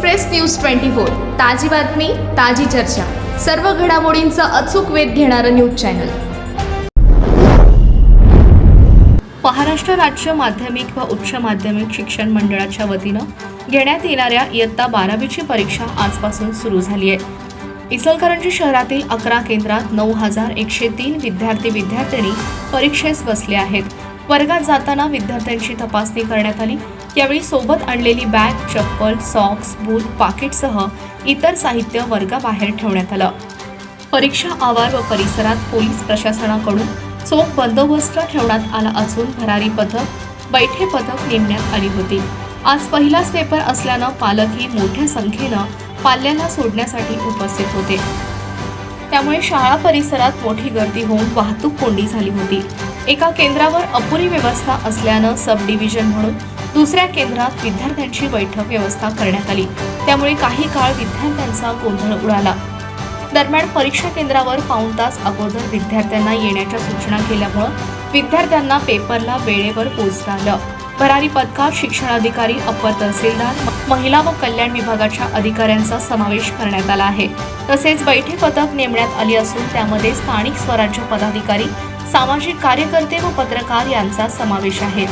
Express news twenty four. ताजी बातमी ताजी चर्चा. सर्व घडामोडींचा अचूक वेध घेणारं न्यूज चॅनल. महाराष्ट्र राज्य माध्यमिक व उच्च माध्यमिक शिक्षण मंडळाच्या वतीनं घेण्यात येणाऱ्या इयत्ता बारावीची परीक्षा आजपासून सुरू झाली आहे. इचलकरंजी शहरातील अकरा केंद्रात नऊ हजार एकशे तीन विद्यार्थी विद्यार्थिनी परीक्षेस बसले आहेत. वर्गात जाताना विद्यार्थ्यांची तपासणी करण्यात आली. यावेळी सोबत आणलेली बॅग चप्पल सॉक्स बूट पाकिटसह इतर साहित्य वर्गाबाहेर ठेवण्यात आलं. परीक्षा आवार व परिसरात पोलीस प्रशासनाकडून चोख बंदोबस्त ठेवण्यात आला असून भरारी पथक बैठे पथक नेमण्यात आली होती. आज पहिलाच पेपर असल्यानं पालकही मोठ्या संख्येनं पाल्याला सोडण्यासाठी उपस्थित होते. त्यामुळे शाळा परिसरात मोठी गर्दी होऊन वाहतूक कोंडी झाली होती. एका केंद्रावर अपुरी व्यवस्था असल्यानं सब डिव्हिजन म्हणून दुसऱ्या केंद्रात विद्यार्थ्यांची बैठक व्यवस्था करण्यात आली. त्यामुळे काही काळ विद्यार्थ्यांचा गोंधळ उडाला. दरम्यान परीक्षा केंद्रावर पाऊण तास अगोदर विद्यार्थ्यांना येण्याच्या सूचना केल्यामुळं विद्यार्थ्यांना पेपरला वेळेवर पोहोचता आलं. भरारी पथकात शिक्षणाधिकारी अप्पर तहसीलदार महिला व कल्याण विभागाच्या अधिकाऱ्यांचा समावेश करण्यात आला आहे. तसेच बैठे पथक नेमण्यात आली असून त्यामध्ये स्थानिक स्वराज्य पदाधिकारी सामाजिक कार्यकर्ते व पत्रकार यांचा समावेश आहे.